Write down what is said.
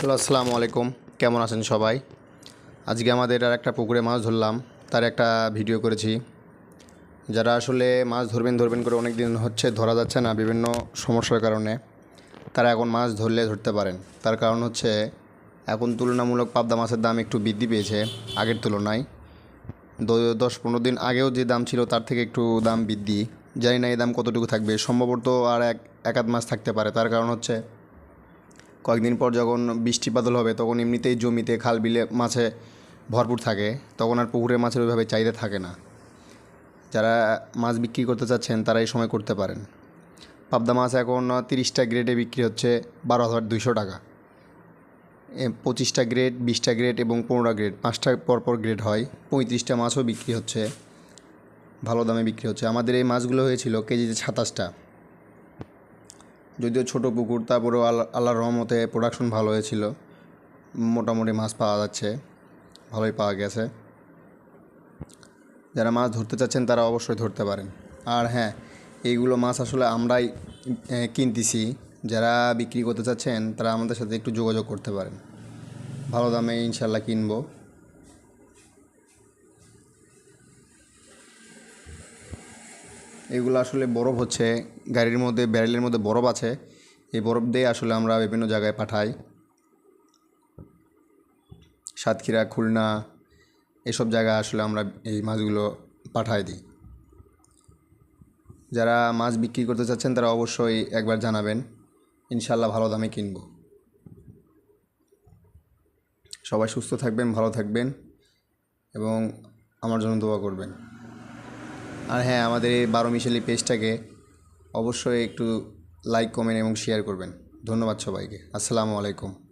Hello, আসসালামু আলাইকুম। কেমন আছেন সবাই? আজকে আমাদের আর একটা পুকুরে মাছ ধরলাম, তার একটা ভিডিও করেছি। যারা আসলে মাছ ধরবেন ধরবেন করে অনেক দিন হচ্ছে ধরা যাচ্ছে না বিভিন্ন সমস্যার কারণে, তারা এখন মাছ ধরলে ধরতে পারেন। তার কারণ হচ্ছে, এখন তুলনামূলক পাবদা মাছের দাম একটু বৃদ্ধি পেয়েছে আগের তুলনায়। দশ পনেরো দিন আগেও যে দাম ছিল, তার থেকে একটু দাম বৃদ্ধি। জানি না এই দাম কতটুকু থাকবে। সম্ভবত আর এক এক আধ মাস থাকতে পারে। তার কারণ হচ্ছে কয়েকদিন পর যখন বৃষ্টি বাদল হবে, তখন এমনিতেই জমিতে খাল বিলে মাছে ভরপুর থাকে। তখন আর পুকুরের মাছের ওইভাবে চাহিদা থাকে না। যারা মাছ বিক্রি করতে চাচ্ছেন, তারা এই সময় করতে পারেন। পাবদা মাছ এখন তিরিশটা গ্রেডে বিক্রি হচ্ছে বারো হাজার দুইশো টাকা। পঁচিশটা গ্রেড বিশটা গ্রেড এবং পনেরোটা গ্রেড পাঁচটা পরপর গ্রেড হয়। পঁয়ত্রিশটা মাছও বিক্রি হচ্ছে। ভালো দামে বিক্রি হচ্ছে। আমাদের এই মাছগুলো হয়েছিল কেজিতে সাতাশটা। যদিও ছোট পুকুর তারপরেও আল্লাহ আল্লাহর রহমতে প্রোডাকশন ভালো হয়েছিল। মোটামুটি মাছ পাওয়া যাচ্ছে, ভালোই পাওয়া গেছে। যারা মাছ ধরতে চাচ্ছেন, তারা অবশ্যই ধরতে পারেন। আর হ্যাঁ এইগুলো মাছ আসলে আমরাই কিনতেছি। যারা বিক্রি করতে চাচ্ছেন, তারা আমাদের সাথে একটু যোগাযোগ করতে পারেন। ভালো দামে ইনশাল্লাহ কিনবো। এগুলো আসলে বরফ হচ্ছে, গাড়ির মধ্যে, ব্যারেলের মধ্যে বরফ আছে। এই বরফ দিয়ে আসলে আমরা বিভিন্ন জায়গায় পাঠাই। সাতক্ষীরা, খুলনা, এসব জায়গায় আসলে আমরা এই মাছগুলো পাঠাই দিই। যারা মাছ বিক্রি করতে চাচ্ছেন, তারা অবশ্যই একবার জানাবেন। ইনশাল্লাহ ভালো দামে কিনব। সবাই সুস্থ থাকবেন, ভালো থাকবেন এবং আমার জন্য দোয়া করবেন। আর হ্যাঁ আমাদের এই বারো মিশালি পেজটাকে অবশ্যই একটু লাইক কমেন্ট এবং শেয়ার করবেন। ধন্যবাদ সবাইকে। আসসালামু আলাইকুম।